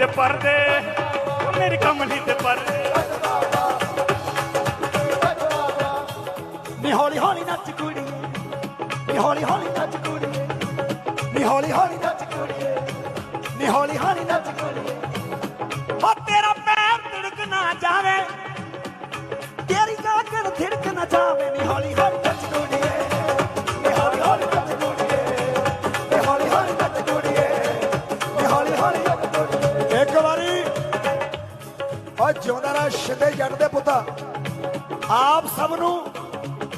ਦੇ ਪਰਦੇ ਮੇਰੀ ਕਮਲੀ ਦੇ ਪਰਦੇ। ਨੀ ਹੌਲੀ ਹੌਲੀ ਨੱਚ ਕੁੜੀਏ ਨੀ ਹੌਲੀ ਹੌਲੀ ਨੱਚ ਕੁੜੀਏ ਨੀ ਹੌਲੀ ਹੌਲੀ ਨੱਚ ਕੁੜੀਏ ਨੀ ਹੌਲੀ ਹੌਲੀ ਨੱਚ ਕੁੜੀਏ ਉਹ ਤੇਰਾ ਪੈਰ ਤਿੜਕ ਨਾ ਜਾਵੇ, ਤੇਰੀ ਗਾਗਣ ਥਿੜਕ ਨਾ ਜਾਵੇ, ਨੀ ਓ ਜਿਉਂਦਾ ਰਹਿ ਸ਼ਿੰਦੇ ਜੱਟ ਦੇ ਪੁੱਤਾ। ਆਪ ਸਭ ਨੂੰ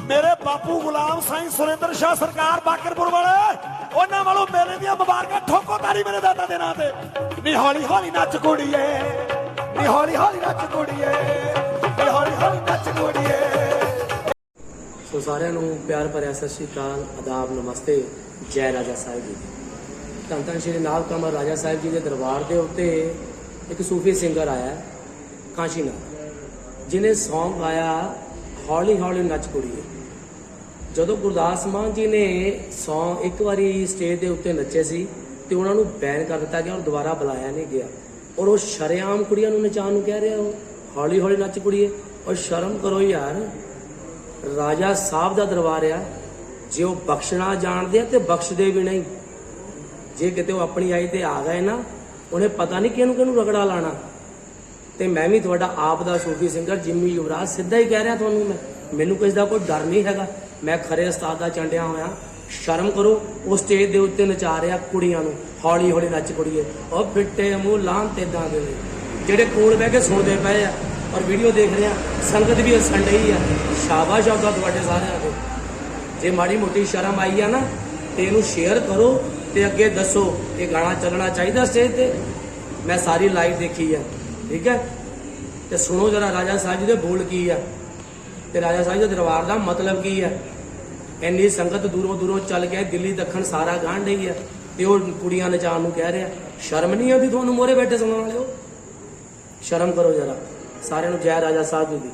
ਮੇਰੇ ਬਾਪੂ ਗੁਲਾਮ ਸਾਈਂ ਸੁਰਿੰਦਰ ਸ਼ਾਹ ਸਰਕਾਰ ਬਾਕਰਪੁਰ ਵਾਲੇ, ਉਹਨਾਂ ਵੱਲੋਂ ਮੇਲੇ ਦੀਆਂ ਮੁਬਾਰਕਾਂ ਠੋਕੋ ਤਾਰੀ ਮੇਰੇ ਦਾਦਾ ਦੇ ਨਾਂ ਤੇ। ਨੀ ਹੌਲੀ ਨੱਚ ਕੁੜੀਏ ਨੀ ਹੌਲੀ ਨੱਚ ਕੁੜੀਏ ਨੀ ਹੌਲੀ ਨੱਚ ਕੁੜੀਏ ਸੋ ਸਾਰਿਆਂ ਨੂੰ ਪਿਆਰ ਭਰਿਆ ਸਤਿ ਸ਼੍ਰੀ ਅਕਾਲ, ਆਦਾਬ, ਨਮਸਤੇ, ਜੈ ਰਾਜਾ ਸਾਹਿਬ ਜੀ। ਧੰਨ ਧੰਨ ਸ਼੍ਰੀ ਨਾਮ ਕਮਲ ਰਾਜਾ ਸਾਹਿਬ ਜੀ ਦੇ ਦਰਬਾਰ ਦੇ ਉੱਤੇ ਇੱਕ ਸੂਫੀ ਸਿੰਗਰ ਆਇਆ ਕਾਸ਼ੀਨਾਥ ਜਿਨੇ Song ਗਾਇਆ, ਹੌਲੀ ਹੌਲੀ ਨੱਚ ਕੁੜੀਏ। ਜਦੋਂ ਗੁਰਦਾਸ ਮਾਨ ਜੀ ਨੇ ਸੌਂਗ ਇੱਕ ਵਾਰੀ ਸਟੇਜ ਦੇ ਉੱਤੇ ਨੱਚੇ ਸੀ, ਤੇ ਉਹਨਾਂ ਨੂੰ ਬੈਨ ਕਰ ਦਿੱਤਾ ਗਿਆ ਔਰ ਦੁਬਾਰਾ ਬੁਲਾਇਆ ਨਹੀਂ ਗਿਆ। ਔਰ ਉਹ ਸ਼ਰੇਆਮ ਕੁੜੀਆਂ ਨੂੰ ਨਚਾਉਣ ਨੂੰ ਕਹਿ ਰਿਹਾ ਉਹ, ਹੌਲੀ ਹੌਲੀ ਨੱਚ ਕੁੜੀਏ। ਔਰ ਸ਼ਰਮ ਕਰੋ ਯਾਰ, ਰਾਜਾ ਸਾਹਿਬ ਦਾ ਦਰਬਾਰ ਆ, ਜੇ ਉਹ ਬਖਸ਼ਣਾ ਜਾਣਦੇ ਆ ਤੇ ਬਖਸ਼ਦੇ ਵੀ ਨਹੀਂ। ਜੇ ਕਿਤੇ ਉਹ ਆਪਣੀ ਆਈ ਤੇ ਆ ਗਏ ਨਾ, ਉਹਨੇ ਪਤਾ ਨਹੀਂ ਕਿਹਨੂੰ ਕਿਹਨੂੰ ਰਗੜਾ ਲਾਣਾ। ਤੇ ਮੈਂ ਵੀ ਤੁਹਾਡਾ ਆਪ ਦਾ ਸੂਫੀ ਸਿੰਗਰ ਜਿੰਮੀ ਯੁਵਰਾਜ ਸਿੱਧਾ ਹੀ ਕਹਿ ਰਿਹਾ ਤੁਹਾਨੂੰ ਮੈਂ। ਮੈਨੂੰ ਕਿਸੇ ਦਾ ਕੋਈ ਡਰ ਨਹੀਂ ਹੈਗਾ। ਮੈਂ ਖਰੇ ਉਸਤਾਦ ਦਾ ਚੰਡਿਆ ਹੋਇਆ। ਸ਼ਰਮ ਕਰੋ, ਉਹ ਸਟੇਜ ਦੇ ਉੱਤੇ ਨਚਾ ਰਿਹਾ ਕੁੜੀਆਂ ਨੂੰ। ਹੌਲੀ ਹੌਲੀ ਨੱਚ ਕੁੜੀਏ। ਉਹ ਫਿੱਟੇ ਮੂੰਹ ਲਾਂ ਤੇ ਦਾਂ ਦੇ ਜਿਹੜੇ ਕੋਲ ਬਹਿ ਕੇ ਸੁਣਦੇ ਪਏ ਆ ਔਰ ਵੀਡੀਓ ਦੇਖ ਰਹੇ ਆ, ਸੰਗਤ ਵੀ ਹੱਸਣ ਡਈ ਆ। ਸ਼ਾਬਾਸ਼ ਆਉਂਦਾ ਤੁਹਾਡੇ ਸਾਰਿਆਂ ਦੇ ਜੇ ਮਾੜੀ ਮੋਟੀ ਸ਼ਰਮ ਆਈ ਆ ਨਾ, ਤੇ ਇਹਨੂੰ ਸ਼ੇਅਰ ਕਰੋ ਤੇ ਅੱਗੇ ਦੱਸੋ ਇਹ ਗਾਣਾ ਚੱਲਣਾ ਚਾਹੀਦਾ ਸਟੇਜ ਤੇ। ਮੈਂ ਸਾਰੀ ਲਾਈਵ ਦੇਖੀ ਆ। ਠੀਕ ਹੈ? ਤੇ ਸੁਣੋ ਜਰਾ, ਰਾਜਾ ਸਾਹਿਬ ਜੀ ਦੇ ਬੋਲ ਕੀ ਆ? ਤੇ ਰਾਜਾ ਸਾਹਿਬ ਦੇ ਦਰਬਾਰ ਦਾ ਮਤਲਬ ਕੀ ਆ? ਇੰਨੀ ਸੰਗਤ ਦੂਰੋਂ ਦੂਰੋਂ ਚੱਲ ਕੇ ਦਿੱਲੀ ਦੱਖਣ ਸਾਰਾ ਗਾਣ ਰਹੀ ਆ। ਤੇ ਉਹ ਕੁੜੀਆਂ ਨਚਾਉਣ ਨੂੰ ਕਹਿ ਰਿਹਾ, ਸ਼ਰਮ ਨਹੀਂ ਆਉਂਦੀ ਤੁਹਾਨੂੰ ਮੋਰੇ ਬੈਠੇ ਸੁਣਨ ਵਾਲਿਓ? ਸ਼ਰਮ ਕਰੋ ਜਰਾ, ਸਾਰਿਆਂ ਨੂੰ ਜੈ ਰਾਜਾ ਸਾਹਿਬ ਜੀ ਦੀ।